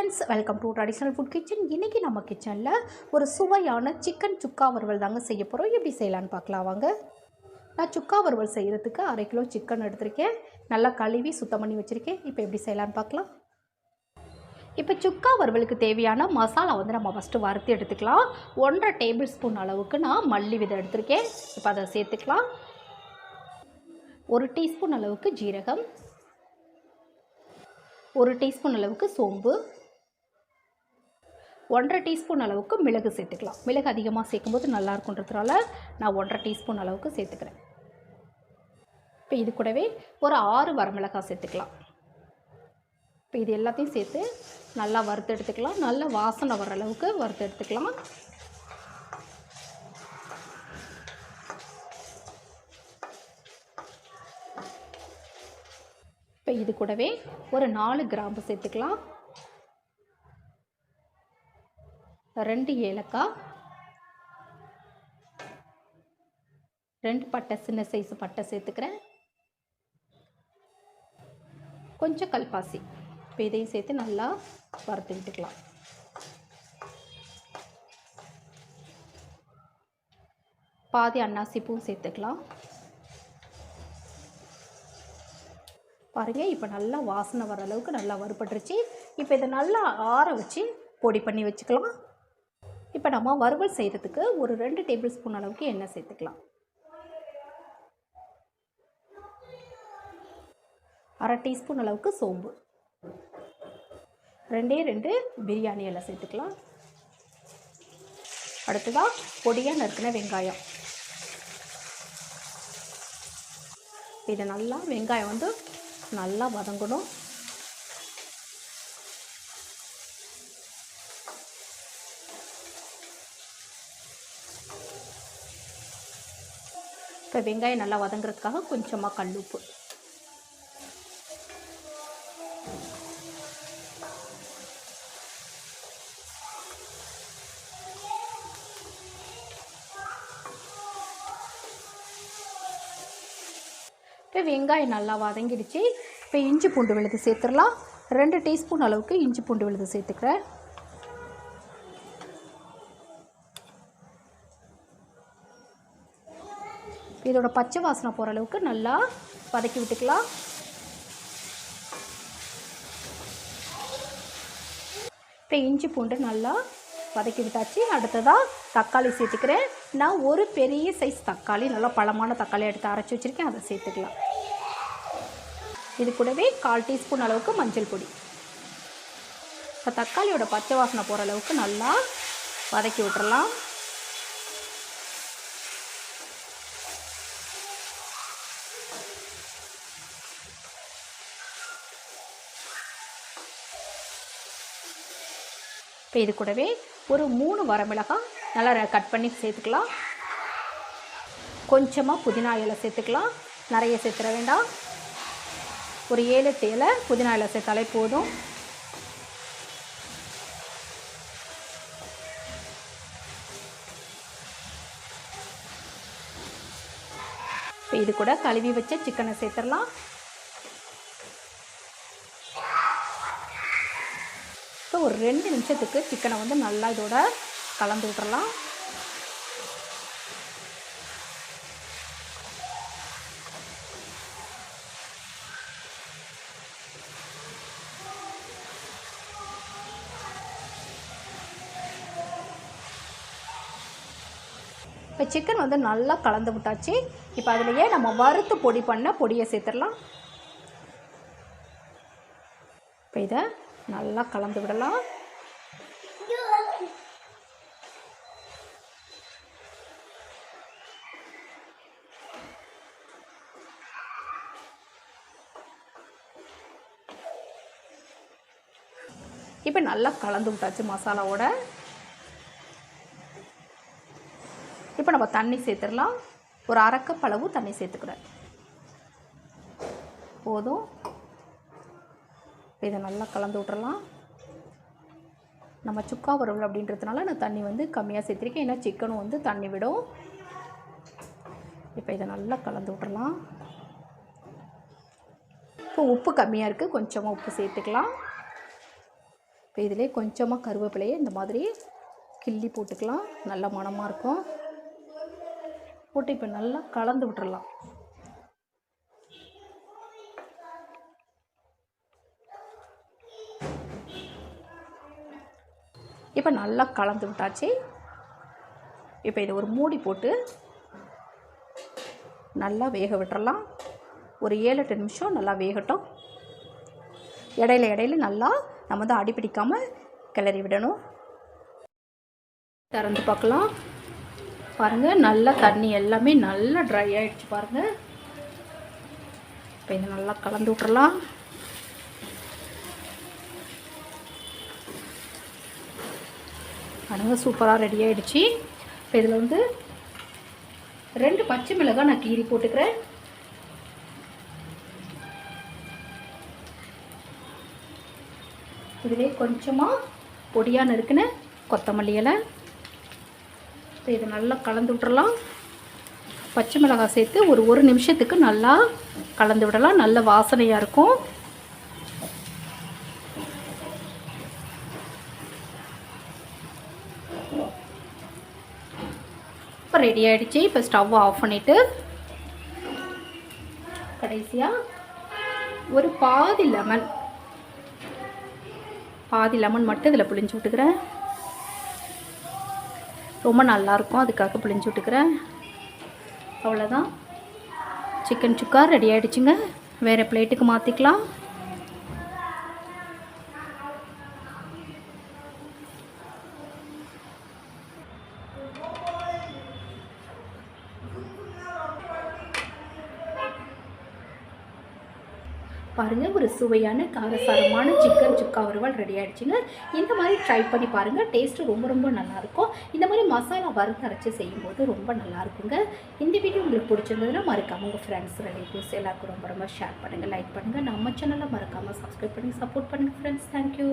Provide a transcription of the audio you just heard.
Friends welcome to traditional food kitchen இன்றைக்கி நம்ம கிச்சனில் ஒரு சுவையான சிக்கன் சுக்கா வறுவல் தாங்க செய்ய போகிறோம் எப்படி செய்யலான்னு பார்க்கலாம் வாங்க. நான் சுக்கா வறுவல் செய்கிறதுக்கு அரை கிலோ சிக்கன் எடுத்திருக்கேன். நல்லா கழுவி சுத்தம் பண்ணி வச்சுருக்கேன். இப்போ எப்படி செய்யலான்னு பார்க்கலாம். இப்போ சுக்கா வறுவலுக்கு தேவையான மசாலா வந்து நம்ம ஃபஸ்ட்டு வறுத்து எடுத்துக்கலாம். ஒன்றரை டேபிள் ஸ்பூன் அளவுக்கு நான் மல்லி விதை எடுத்திருக்கேன். இப்போ அதை சேர்த்துக்கலாம். ஒரு டீஸ்பூன் அளவுக்கு ஜீரகம். ஒரு டீஸ்பூன் அளவுக்கு சோம்பு. ஒன்றரை டீஸ்பூன் அளவுக்கு மிளகு சேர்த்துக்கலாம். மிளகு அதிகமாக சேர்க்கும்போது நல்லா இருக்குன்றதுனால நான் ஒன்றரை டீஸ்பூன் அளவுக்கு சேர்த்துக்கிறேன். இப்போ இது கூடவே ஒரு ஆறு வரமிளகாய் சேர்த்துக்கலாம். இப்போ இது எல்லாத்தையும் சேர்த்து நல்லா வறுத்து எடுத்துக்கலாம். நல்லா வாசனை வர அளவுக்கு வறுத்து எடுத்துக்கலாம். இப்போ இது கூடவே ஒரு நாலு கிராம்பு சேர்த்துக்கலாம். ரெண்டு ஏலக்காய் ரெண்டு பட்டை சின்ன சைஸ் பட்டை சேர்த்துக்கிறேன். கொஞ்சம் கல்பாசி இப்போ இதையும் சேர்த்து நல்லா வறுத்துக்கிட்டுக்கலாம் பாதி அன்னாசி சேர்த்துக்கலாம். பாருங்கள் இப்போ நல்லா வாசனை வர அளவுக்கு நல்லா வறுபட்டுருச்சு. இப்போ இதை நல்லா ஆற வச்சு பொடி பண்ணி வச்சுக்கலாம். இப்போ நம்ம வறுவல் செய்கிறதுக்கு ஒரு ரெண்டு டேபிள் ஸ்பூன் அளவுக்கு எண்ணெய் சேர்த்துக்கலாம். அரை டீஸ்பூன் அளவுக்கு சோம்பு. ரெண்டே ரெண்டு பிரியாணி எல்லாம் சேர்த்துக்கலாம். அடுத்ததாக பொடியாக நறுக்கின வெங்காயம். இதை நல்லா வெங்காயம் வந்து நல்லா வதங்கணும். இப்போ வெங்காயம் நல்லா வதங்குறதுக்காக கொஞ்சமாக கல் உப்பு இப்போ வெங்காயம் நல்லா வதங்கிடுச்சு. இப்போ இஞ்சி பூண்டு விழுது சேர்த்துடலாம். ரெண்டு டீஸ்பூன் அளவுக்கு இஞ்சி பூண்டு விழுது சேர்த்துக்கிறேன். இதோட பச்சை வாசனை போகிற அளவுக்கு நல்லா வதக்கி விட்டுக்கலாம். இப்போ இஞ்சி பூண்டு நல்லா வதக்கி விட்டாச்சு. அடுத்ததாக தக்காளி சேர்த்துக்கிறேன். நான் ஒரு பெரிய சைஸ் தக்காளி நல்லா பழமான தக்காளி எடுத்து அரைச்சி வச்சுருக்கேன். அதை சேர்த்துக்கலாம். இது கூடவே கால் டீஸ்பூன் அளவுக்கு மஞ்சள் பொடி. இப்போ தக்காளியோட பச்சை வாசனை போகிற அளவுக்கு நல்லா வதக்கி விட்டுறலாம். இப்போ இது கூடவே ஒரு மூணு வரமிளகாய் நல்லா கட் பண்ணி சேர்த்துக்கலாம். கொஞ்சமாக புதினா இலை சேர்த்துக்கலாம். நிறைய சேர்த்துற வேண்டாம். ஒரு ஏழு தேலை புதினா இலை சேர்த்தாலே போதும். இப்போ இது கூட கழுவி வச்ச சிக்கனை சேர்த்துடலாம். ஒரு ரெண்டு நிமிஷத்துக்கு சிக்கனை வந்து நல்லா இதோட கலந்து விட்டுறலாம். இப்போ சிக்கன் வந்து நல்லா கலந்து விட்டாச்சு. இப்போ அதுலேயே நம்ம வறுத்து பொடி பண்ண பொடியை சேர்த்துடலாம். இப்போ இதை நல்லா கலந்து விடலாம். இப்போ நல்லா கலந்து விட்டாச்சு மசாலாவோட. இப்போ நம்ம தண்ணி சேர்த்துடலாம். ஒரு அரைக்கப் அளவு தண்ணி சேர்த்துக்கிறேன். போதும். இதை நல்லா கலந்து விட்றலாம் நம்ம சுக்கா வறுவல் அப்படின்றதுனால நான் தண்ணி வந்து கம்மியாக சேர்த்துருக்கேன். ஏன்னா சிக்கனும் வந்து தண்ணி விடும். இப்போ இதை நல்லா கலந்து விட்றலாம் இப்போ உப்பு கம்மியாக இருக்குது கொஞ்சமாக உப்பு சேர்த்துக்கலாம். இப்போ இதிலே கொஞ்சமாக கருவேப்பிலையை இந்த மாதிரி கிள்ளி போட்டுக்கலாம். நல்ல மணமாக இருக்கும். போட்டு இப்போ நல்லா கலந்து விட்டுறலாம். இப்போ நல்லா கலந்து விட்டாச்சு. இப்போ இதை ஒரு மூடி போட்டு நல்லா வேக விட்டுறலாம். ஒரு ஏழு எட்டு நிமிஷம் நல்லா வேகட்டும். இடையில இடையில நல்லா நம்ம வந்து அடிப்பிடிக்காமல் கிளறி விடணும். திறந்து பார்க்கலாம். பாருங்கள் நல்லா தண்ணி எல்லாமே நல்லா ட்ரை ஆகிடுச்சு பாருங்கள் இப்போ இதை நல்லா கலந்து விட்றலாம் பாருங்க சூப்பராக ரெடி ஆகிடுச்சு இப்போ இதில் வந்து ரெண்டு பச்சை மிளகாய் நான் கீரி போட்டுக்கிறேன். இதுவே கொஞ்சமாக பொடியாக நறுக்குன கொத்தமல்லி இலை. இப்போ இதை நல்லா கலந்து விட்டுறலாம். பச்சை மிளகாய் சேர்த்து ஒரு ஒரு நிமிஷத்துக்கு நல்லா கலந்து விடலாம். நல்ல வாசனையாக இருக்கும். ரெடி ஆகிடுச்சு இப்போ ஸ்டவ் ஆஃப் பண்ணிவிட்டு கடைசியாக ஒரு பாதி லெமன். பாதி லெமன் மட்டும் இதில் புளிஞ்சு விட்டுக்கிறேன். ரொம்ப நல்லாயிருக்கும் அதுக்காக புளிஞ்சு விட்டுக்கிறேன். அவ்வளோதான் சிக்கன் சுக்கா ரெடி ஆகிடுச்சுங்க வேறு பிளேட்டுக்கு மாற்றிக்கலாம் பாருங்கள் ஒரு சுவையான காரசாரமான சிக்கன் சுக்கா வறுவல் ரெடி ஆகிடுச்சுங்க இந்த மாதிரி ட்ரை பண்ணி பாருங்கள் டேஸ்ட்டு ரொம்ப ரொம்ப நல்லாயிருக்கும். இந்த மாதிரி மசாலா வறுத்து அரைச்சி செய்யும்போது ரொம்ப நல்லா இருக்குங்க இந்த வீடியோ உங்களுக்கு பிடிச்சிருந்ததுன்னா மறக்காமல் உங்கள் ஃப்ரெண்ட்ஸ் ரிலேட்டிவ்ஸ் எல்லாருக்கும் ரொம்ப ரொம்ப ஷேர் பண்ணுங்கள் லைக் பண்ணுங்கள் நம்ம சேனலை மறக்காமல் சப்ஸ்கிரைப் பண்ணி சப்போர்ட் பண்ணுங்கள் ஃப்ரெண்ட்ஸ் தேங்க்யூ